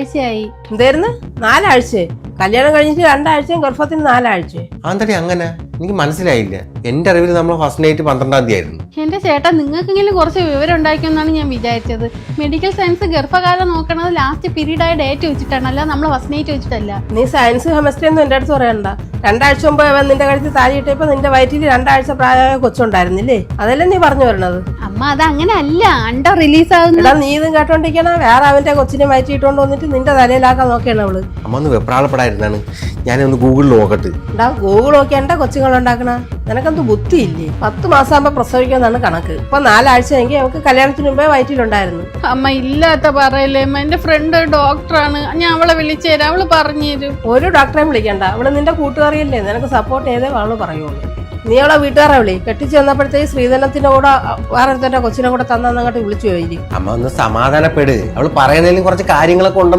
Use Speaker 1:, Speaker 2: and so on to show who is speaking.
Speaker 1: നാലാഴ്ചയായി
Speaker 2: എന്തായിരുന്നു നാലാഴ്ച കല്യാണം കഴിഞ്ഞിട്ട് രണ്ടാഴ്ചയും ഗർഭത്തിന് നാലാഴ്ച
Speaker 3: ആന്തടി അങ്ങനെ. എനിക്ക് മനസ്സിലായില്ല. എന്റെ അറിവിൽ നമ്മൾ ഫസ്റ്റ് നൈറ്റ് പന്ത്രണ്ടാം തീയതി ആയിരുന്നു
Speaker 1: എന്റെ ചേട്ടാ നിങ്ങൾക്കെങ്കിലും കുറച്ച് വിവരം ഉണ്ടായിരിക്കുമെന്നാണ് ഞാൻ വിചാരിച്ചത്. മെഡിക്കൽ സയൻസ് ഗർഭകാലം നോക്കണത് ലാസ്റ്റ് പീരീഡ് ആയ ഡേറ്റ് വെച്ചിട്ടാണ്. അല്ല നമ്മൾ ഫസ്റ്റ് നൈറ്റ് വെച്ചിട്ടല്ല.
Speaker 2: നീ സയൻസ് കെമിസ്ട്രി ഒന്നും എന്റെ അടുത്ത് പറയണ്ട രണ്ടാഴ്ച മുമ്പ് അവൻ നിന്റെ കഴുത്തിൽ താലി ഇട്ടപ്പോ നിന്റെ വയറ്റിൽ രണ്ടാഴ്ച പ്രായമായ കൊച്ചുണ്ടായിരുന്നില്ലേ? അതല്ലേ നീ പറഞ്ഞു വരണത്
Speaker 1: അമ്മ അത് അങ്ങനെ അല്ല അണ്ട റിലീസ് ആകുന്ന
Speaker 2: നീ ഇതും കേട്ടോണ്ടിരിക്കണ. വേറെ അവന്റെ കൊച്ചിനെ വയറ്റി ഇട്ടോണ്ട് വന്നിട്ട് നിന്റെ തലയിലാക്കാൻ നോക്കിയാണ് അവൾ.
Speaker 3: അമ്മ ഒന്ന് വെപ്രാളപ്പെടായിരുന്നാണ് ഞാനൊന്ന് ഗൂഗിളിൽ നോക്കട്ടെ.
Speaker 2: ഗൂഗിൾ നോക്കി എന്റെ കൊച്ചുങ്ങൾ ഉണ്ടാക്കണ നിനക്കെന്ത് ബുദ്ധിയില്ലേ? പത്ത് മാസം ആകുമ്പോ പ്രസവിക്കാന്നാണ് കണക്ക്. ഇപ്പൊ നാലാഴ്ച എങ്കിൽ അവൾക്ക് കല്യാണത്തിന് മുമ്പേ വയറ്റിലുണ്ടായിരുന്നു.
Speaker 1: അമ്മ ഇല്ലാത്ത പറയല്ലേ അമ്മ. എന്റെ ഫ്രണ്ട് ഡോക്ടറാണ് ഞാൻ അവളെ വിളിച്ചു തരാം. അവൾ പറഞ്ഞു തരും.
Speaker 2: ഒരു ഡോക്ടറെയും വിളിക്കണ്ട. അവൾ നിന്റെ കൂട്ടുകാരിയല്ലേ. നിനക്ക് സപ്പോർട്ട് ചെയ്തേ അവൾ പറയുള്ളൂ. നീ അവളെ വീട്ടുകാരെ വിളി. കെട്ടിച്ചു വന്നപ്പോഴത്തേക്ക് ശ്രീധനത്തിന്റെ കൂടെ വേറെ കൊച്ചിനെ കൂടെ തന്നങ്ങോട്ട് വിളിച്ചു പോയി
Speaker 3: അമ്മ ഒന്ന് സമാധാനപ്പെട്. അവൾ പറയുന്നതിലും കുറച്ച് കാര്യങ്ങളൊക്കെ ഉണ്ടെന്ന്